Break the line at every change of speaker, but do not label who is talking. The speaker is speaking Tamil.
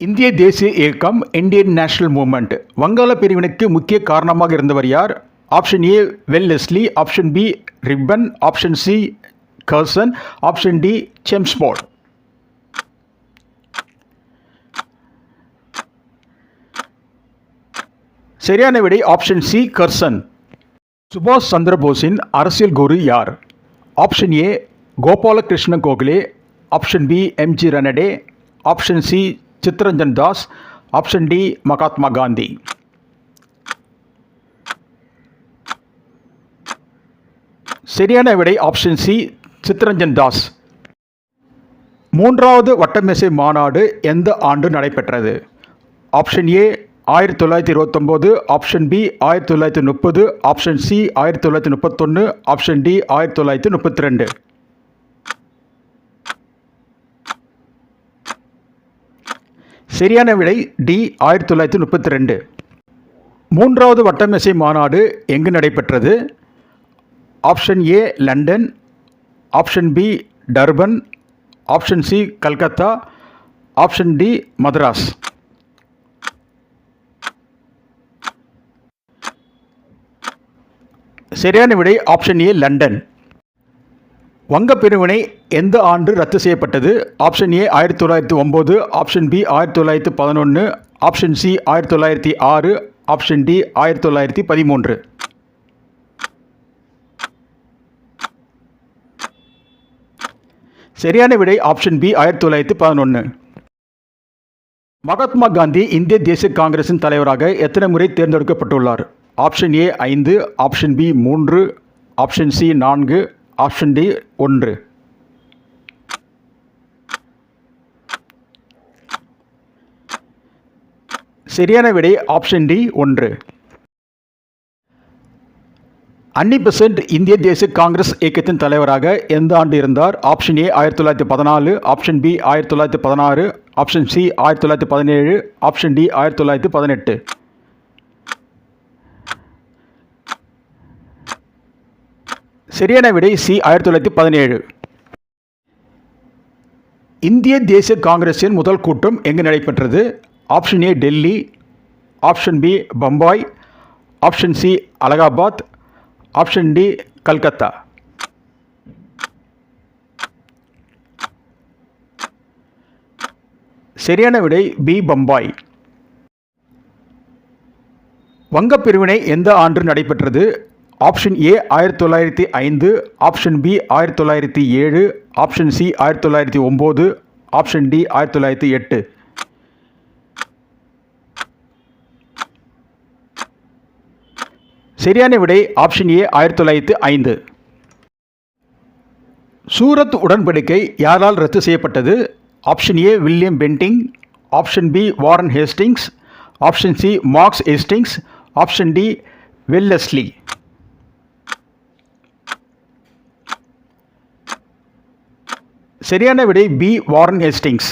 இந்திய தேசிய இயக்கம் இந்தியன் நேஷனல் மூமெண்ட் வங்காள பிரிவினுக்கு முக்கிய காரணமாக இருந்தவர் யார்? Option A Wellesley option B Ripon option C Curzon option D Chelmsford சரியான விடை ஆப்ஷன் சி கர்சன் சுபாஷ் சந்திரபோஸின் அரசியல் குரு யார்? Option A Gopalakrishna Gokhale. Option B M G Ranade option C Chittaranjan Das option D Mahatma Gandhi. சரியான விடை ஆப்ஷன் சி சித்ரஞ்சன் தாஸ். மூன்றாவது வட்டமேசை மாநாடு எந்த ஆண்டு நடைபெற்றது? ஆப்ஷன் ஏ ஆயிரத்தி தொள்ளாயிரத்தி இருபத்தொம்போது ஆப்ஷன் பி ஆயிரத்தி தொள்ளாயிரத்தி முப்பது ஆப்ஷன் சி ஆயிரத்தி தொள்ளாயிரத்தி முப்பத்தொன்று ஆப்ஷன் டி ஆயிரத்தி தொள்ளாயிரத்தி முப்பத்தி ரெண்டு. சரியான விடை டி ஆயிரத்தி தொள்ளாயிரத்தி முப்பத்தி ரெண்டு. மூன்றாவது வட்டமேசை மாநாடு எங்கு நடைபெற்றது? Option A London option B Durban option C Calcutta option D Madras. சரியான விடை ஆப்ஷன் ஏ லண்டன். வங்க பிரிவினை எந்த ஆண்டு ரத்து செய்யப்பட்டது? ஆப்ஷன் ஏ ஆயிரத்தி தொள்ளாயிரத்தி ஒம்பது ஆப்ஷன் பி ஆயிரத்தி தொள்ளாயிரத்தி பதினொன்று ஆப்ஷன் சி ஆயிரத்தி தொள்ளாயிரத்தி ஆறு ஆப்ஷன் டி ஆயிரத்தி தொள்ளாயிரத்தி பதிமூன்று. சரியான விடை ஆப்ஷன் பி ஆயிரத்தி தொள்ளாயிரத்தி பதினொன்று மகாத்மா காந்தி இந்திய தேசிய காங்கிரசின் தலைவராக எத்தனை முறை தேர்ந்தெடுக்கப்பட்டுள்ளார்? ஆப்ஷன் ஏ ஐந்து ஆப்ஷன் பி மூன்று ஆப்ஷன் சி நான்கு ஆப்ஷன் டி ஒன்று. சரியான விடை ஆப்ஷன் டி ஒன்று. அன்னி பெசன்ட் இந்திய தேசிய காங்கிரஸ் இயக்கத்தின் தலைவராக எந்த ஆண்டு இருந்தார்? ஆப்ஷன் ஏ ஆயிரத்தி தொள்ளாயிரத்தி பதினாலு. ஆப்ஷன் பி ஆயிரத்தி தொள்ளாயிரத்தி பதினாறு. ஆப்ஷன் சி ஆயிரத்தி தொள்ளாயிரத்தி பதினேழு. ஆப்ஷன் டி ஆயிரத்தி தொள்ளாயிரத்தி பதினெட்டு. சரியான விடை சி ஆயிரத்தி தொள்ளாயிரத்தி பதினேழு. இந்திய தேசிய காங்கிரஸின் முதல் கூட்டம் எங்கு நடைபெற்றது? Option A Delhi. Option B Bombay. Option C Allahabad. Option D Calcutta. சரியான விடை பி பம்பாய். வங்கப் பிரிவினை எந்த ஆண்டு நடைபெற்றது? ஆப்ஷன் ஏ ஆயிரத்தி தொள்ளாயிரத்தி ஐந்து ஆப்ஷன் பி ஆயிரத்தி தொள்ளாயிரத்தி ஏழு ஆப்ஷன் சி ஆயிரத்தி தொள்ளாயிரத்தி ஒம்பது ஆப்ஷன் டி ஆயிரத்தி தொள்ளாயிரத்தி எட்டு. சரியான விடை ஆப்ஷன் ஏ ஆயிரத்தி தொள்ளாயிரத்தி ஐந்து. சூரத் உடன்படிக்கை யாரால் ரத்து செய்யப்பட்டது? Option A William Bentinck option B Warren Hastings option C Marquess Hastings option D Wellesley. சரியான விடை பி வாரன் ஹேஸ்டிங்ஸ்